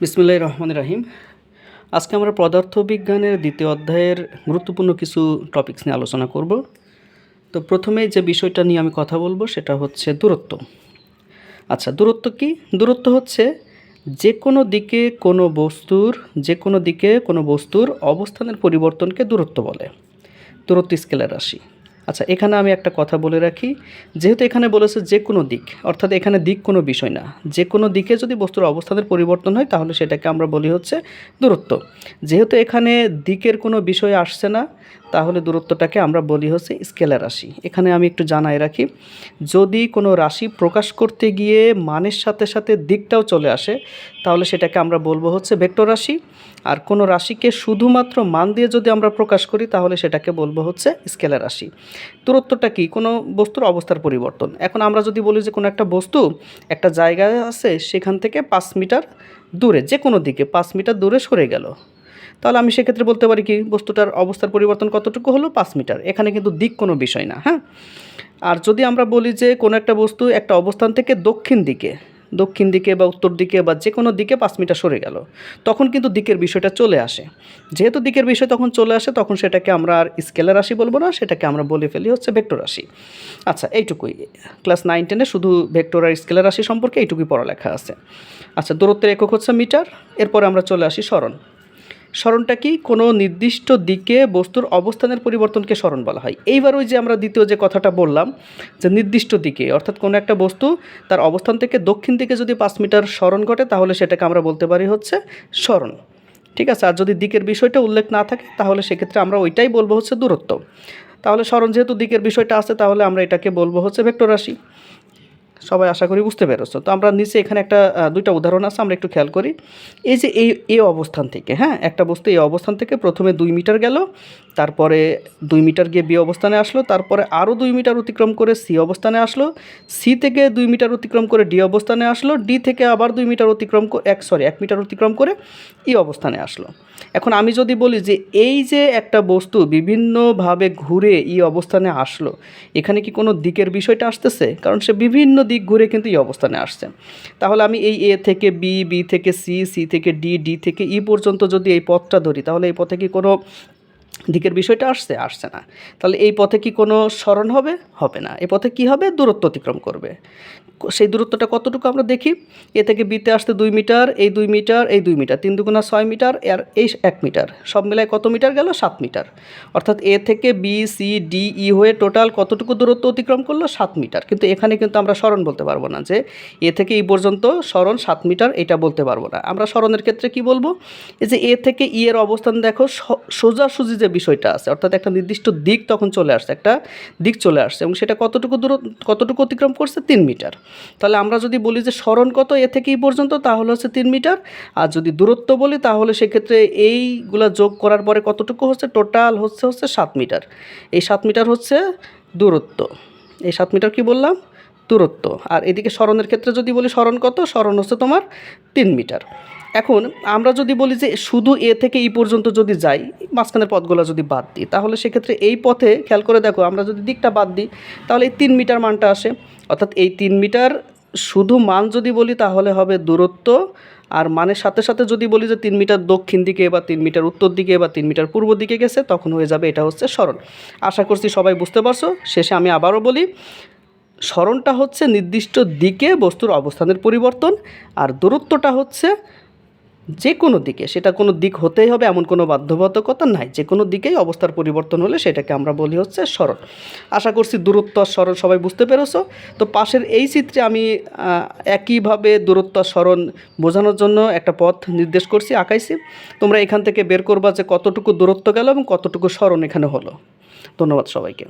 বিসমুল্লাহ রহমান রাহিম। আজকে আমরা পদার্থবিজ্ঞানের দ্বিতীয় অধ্যায়ের গুরুত্বপূর্ণ কিছু টপিকস নিয়ে আলোচনা করব। তো প্রথমে যে বিষয়টা নিয়ে আমি কথা বলব সেটা হচ্ছে দূরত্ব। আচ্ছা দূরত্ব কি? দূরত্ব হচ্ছে যে কোনো দিকে কোনো বস্তুর যে কোনো দিকে কোনো বস্তুর অবস্থানের পরিবর্তনকে দূরত্ব বলে। দূরত্ব স্কেলের রাশি। আচ্ছা এখানে আমি একটা কথা বলে রাখি। যেহেতু এখানে বলেছে যে কোনো দিক, অর্থাৎ এখানে দিক কোনো বিষয় না। যে কোনো দিকে যদি বস্তুর অবস্থানের পরিবর্তন হয়, তাহলে সেটাকে আমরা বলি হচ্ছে দূরত্ব। যেহেতু এখানে দিকের কোনো বিষয় আসছে না, তাহলে দূরত্বটাকে আমরা বলি হচ্ছে স্কেলার রাশি। এখানে আমি একটু জানাই রাখি, যদি কোনো রাশি প্রকাশ করতে গিয়ে মানের সাথে সাথে দিকটাও চলে আসে, তাহলে সেটাকে আমরা বলব হচ্ছে ভেক্টর রাশি। আর কোনো রাশিকে শুধুমাত্র মান দিয়ে যদি আমরা প্রকাশ করি, তাহলে সেটাকে বলব হচ্ছে স্কেলার রাশি। দূরত্বটা কি? কোনো বস্তুর অবস্থার পরিবর্তন। এখন আমরা যদি বলি যে কোনো একটা বস্তু একটা জায়গায় আছে, সেখান থেকে পাঁচ মিটার দূরে যে কোনো দিকে পাঁচ মিটার দূরে সরে গেল। তাহলে আমি সেক্ষেত্রে বলতে পারি কি, বস্তুটার অবস্থার পরিবর্তন কতটুকু হলো? পাঁচ মিটার। এখানে কিন্তু দিক কোনো বিষয় না হ্যাঁ? আর যদি আমরা বলি যে কোনো একটা বস্তু একটা অবস্থান থেকে দক্ষিণ দিকে দক্ষিণ দিকে বা উত্তর দিকে বা যে কোনো দিকে পাঁচ মিটার সরে গেল। তখন কিন্তু দিকের বিষয়টা চলে আসে। যেহেতু দিকের বিষয় তখন চলে আসে, তখন সেটাকে আমরা আর স্কেলার রাশি বলব না, সেটাকে আমরা বলে ফেলি হচ্ছে ভেক্টর রাশি। আচ্ছা এইটুকুই। ক্লাস নাইন টেনে শুধু ভেক্টর আর স্কেলার রাশি সম্পর্কে এইটুকুই পড়ালেখা আছে। আচ্ছা দূরত্বের একক হচ্ছে মিটার। এরপরে আমরা চলে আসি স্মরণ। স্মরণটা কি? কোনো নির্দিষ্ট দিকে বস্তুর অবস্থানের পরিবর্তনকে স্মরণ বলা হয়। এইবার ওই যে আমরা দ্বিতীয় যে কথাটা বললাম, যে নির্দিষ্ট দিকে, অর্থাৎ কোনো একটা বস্তু তার অবস্থান থেকে দক্ষিণ দিকে যদি পাঁচ মিটার স্মরণ ঘটে, তাহলে সেটাকে আমরা বলতে পারি হচ্ছে স্মরণ। ঠিক আছে? আর যদি দিকের বিষয়টা উল্লেখ না থাকে, তাহলে সেক্ষেত্রে আমরা ওইটাই বলব হচ্ছে দূরত্ব। তাহলে স্মরণ যেহেতু দিকের বিষয়টা আছে, তাহলে আমরা এটাকে বলব হচ্ছে ভেক্টর রাশি। সবাই আশা করি বুঝতে পেরেছ। তো আমরা নিচে এখানে একটা দুইটা উদাহরণ আছে, আমরা একটু খেয়াল করি। এই যে এই এই অবস্থান থেকে হ্যাঁ একটা বস্তু এই অবস্থান থেকে প্রথমে দুই মিটার গেল, তারপরে দুই মিটার গিয়ে বি অবস্থানে আসলো, তারপরে আরও দুই মিটার অতিক্রম করে সি অবস্থানে আসলো, সি থেকে দুই মিটার অতিক্রম করে ডি অবস্থানে আসলো, ডি থেকে আবার দুই মিটার অতিক্রম করে এক, সরি, এক মিটার অতিক্রম করে ই অবস্থানে আসলো। এখন আমি যদি বলি যে এই যে একটা বস্তু বিভিন্নভাবে ঘুরে ই অবস্থানে আসলো, এখানে কি কোনো দিকের বিষয়টা আসতেছে? কারণ সে বিভিন্ন দিক ঘুরে কিন্তু এই অবস্থানে আসছে। তাহলে আমি এই এ থেকে বি বি থেকে সি সি থেকে ডি ডি থেকে ই পর্যন্ত যদি এই পথটা ধরি, তাহলে এই পথে কি কোনো দিকের বিষয়টা আসছে আসছে না। তাহলে এই পথে কি কোনো স্মরণ হবে? হবে না। এই পথে কি হবে? দূরত্ব অতিক্রম করবে। সেই দূরত্বটা কতটুকু আমরা দেখি? এ থেকে বিতে আসতে দুই মিটার, এই দুই মিটার, এই দুই মিটার, তিন দুগুণা ছয় মিটার, আর এই এক মিটার। সব মিলায় কত মিটার গেল? সাত মিটার। অর্থাৎ এ থেকে বি, সি, ডি, ই হয়ে টোটাল কতটুকু দূরত্ব অতিক্রম করল? সাত মিটার। কিন্তু এখানে কিন্তু আমরা স্মরণ বলতে পারব না যে এ থেকে ই পর্যন্ত স্মরণ সাত মিটার, এটা বলতে পারব না। আমরা স্মরণের ক্ষেত্রে কি বলব? এই যে এ থেকে ই এর অবস্থান দেখো সোজাসুজি যে বিষয়টা আছে, অর্থাৎ একটা নির্দিষ্ট দিক তখন চলে আসছে, একটা দিক চলে আসছে এবং সেটা কতটুকু দূর, কতটুকু অতিক্রম করছে? তিন মিটার। তাহলে আমরা যদি বলি যে স্মরণ কত এ থেকে ই পর্যন্ত, তাহলে হচ্ছে তিন মিটার। আর যদি দূরত্ব বলি, তাহলে সেক্ষেত্রে এইগুলা যোগ করার পরে কতটুকু হচ্ছে? টোটাল হচ্ছে হচ্ছে সাত মিটার। এই সাত মিটার হচ্ছে দূরত্ব। এই সাত মিটার কি বললাম? দূরত্ব। আর এদিকে স্মরণের ক্ষেত্রে যদি বলি স্মরণ কত? স্মরণ হচ্ছে তোমার তিন মিটার। এখন আমরা যদি বলি যে শুধু এ থেকে এই পর্যন্ত যদি যাই, মাঝখানের পথগুলো যদি বাদ দিই, তাহলে সেক্ষেত্রে এই পথে খেয়াল করে দেখো, আমরা যদি দিকটা বাদ দিই, তাহলে এই তিন মিটার মানটা আসে। অর্থাৎ এই তিন মিটার শুধু মান যদি বলি, তাহলে হবে দূরত্ব। আর মানের সাথে সাথে যদি বলি যে তিন মিটার দক্ষিণ দিকে বা তিন মিটার উত্তর দিকে বা তিন মিটার পূর্ব দিকে গেছে, তখন হয়ে যাবে এটা হচ্ছে স্মরণ। আশা করছি সবাই বুঝতে পারছ। শেষে আমি আবারও বলি, স্মরণটা হচ্ছে নির্দিষ্ট দিকে বস্তুর অবস্থানের পরিবর্তন, আর দূরত্বটা হচ্ছে যে কোনো দিকে, সেটা কোনো দিক হতেই হবে, এমন কোনো বাধ্যবাধকতা নাই। যে কোনো দিকেই অবস্থার পরিবর্তন হলে সেটাকে আমরা বলি হচ্ছে স্মরণ। আশা করছি দূরত্ব স্মরণ সবাই বুঝতে পেরেছ। তো পাশের এই চিত্রে আমি একইভাবে দূরত্ব আর স্মরণ বোঝানোর জন্য একটা পথ নির্দেশ করছি, আঁকাইছি। তোমরা এখান থেকে বের করবা যে কতটুকু দূরত্ব গেল এবং কতটুকু স্মরণ এখানে হলো। ধন্যবাদ সবাইকে।